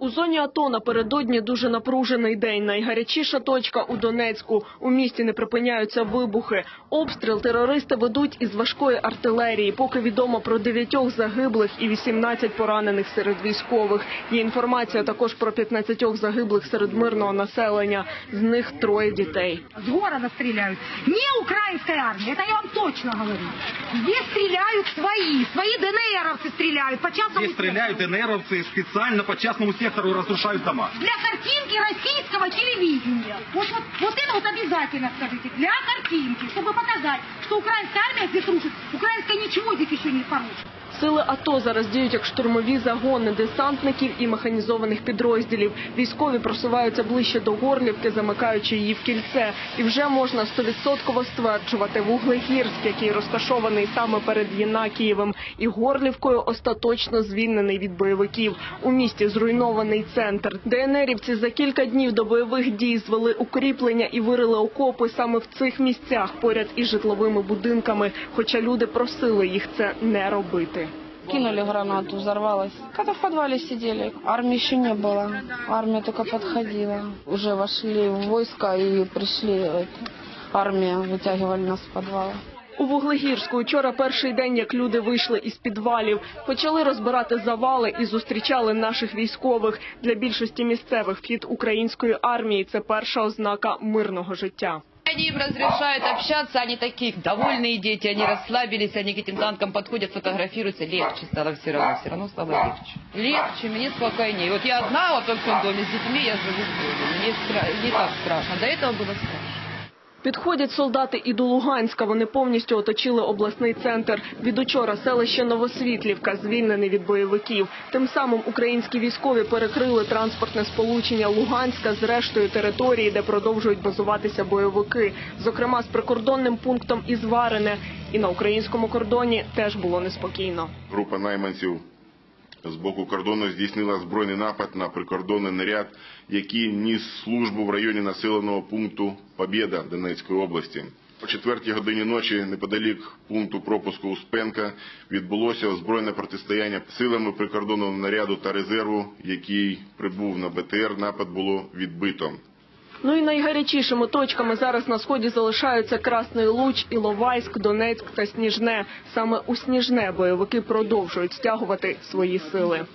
У зоні АТО напередодні дуже напружений день. Найгарячіша точка у Донецьку. У місті не припиняються вибухи. Обстріл терористи ведуть із важкої артилерії. Поки відомо про дев'ятьох загиблих і 18 поранених серед військових. Є інформація також про 15 загиблих серед мирного населення. З них троє дітей. С города стреляют. Не украинская армия, это я вам точно говорю. Здесь стреляют свои, свои ДНРовцы стреляют по частному Здесь стреляют сектору. НРовцы специально по частному сектору и разрушают дома. Для картинки российского телевидения. Вот, вот, вот это вот обязательно скажите. Для картинки, чтобы показать, что украинская армия здесь рушит. Украинская ничего здесь еще не порушит. Сили АТО зараз діють як штурмові загони десантників і механізованих підрозділів. Військові просуваються ближче до Горлівки, замикаючи її в кільце. І вже можна стовідсотково стверджувати, Вуглегірськ, який розташований саме перед Єнакієвим, і Горлівкою остаточно звільнений від бойовиків. У місті зруйнований центр. ДНРівці за кілька днів до бойових дій звели укріплення і вирили окопи саме в цих місцях, поряд із житловими будинками. Хоча люди просили їх це не робити. Кинули гранату, взорвалась. Когда в подвале сидели, армии еще не было. Армия только подходила. Уже вошли в войско и пришли. это, армия вытягивали нас в подвал. У Вуглегірську вчора перший день, як люди вийшли із підвалів, почали розбирати завали і зустрічали наших військових. Для більшості місцевих вхід української армії це перша ознака мирного життя. Они им разрешают общаться, они такие довольные дети, они расслабились, они к этим танкам подходят, фотографируются. Легче стало все равно, все равно стало легче. Легче, мне спокойнее. Вот я одна вот в том доме с детьми, я живу в доме. Мне не так страшно. До этого было страшно. Підходять солдати і до Луганська. Вони повністю оточили обласний центр. Від учора селище Новосвітлівка звільнений від бойовиків. Тим самим українські військові перекрили транспортне сполучення Луганська з рештою території, де продовжують базуватися бойовики. Зокрема, з прикордонним пунктом із Варене. І на українському кордоні теж було неспокійно. Група найманців з боку кордону здійснила збройний напад на прикордонний наряд, який ніс службу в районі населеного пункту Побєда Донецької області. О четвертій годині ночі, неподалік пункту пропуску Успенка, відбулося озброєне протистояння силами прикордонного наряду та резерву, який прибув на БТР. Напад було відбито. Ну і найгарячішими точками зараз на сході залишаються Красний Луч, Іловайськ, Донецьк та Сніжне. Саме у Сніжне бойовики продовжують стягувати свої сили.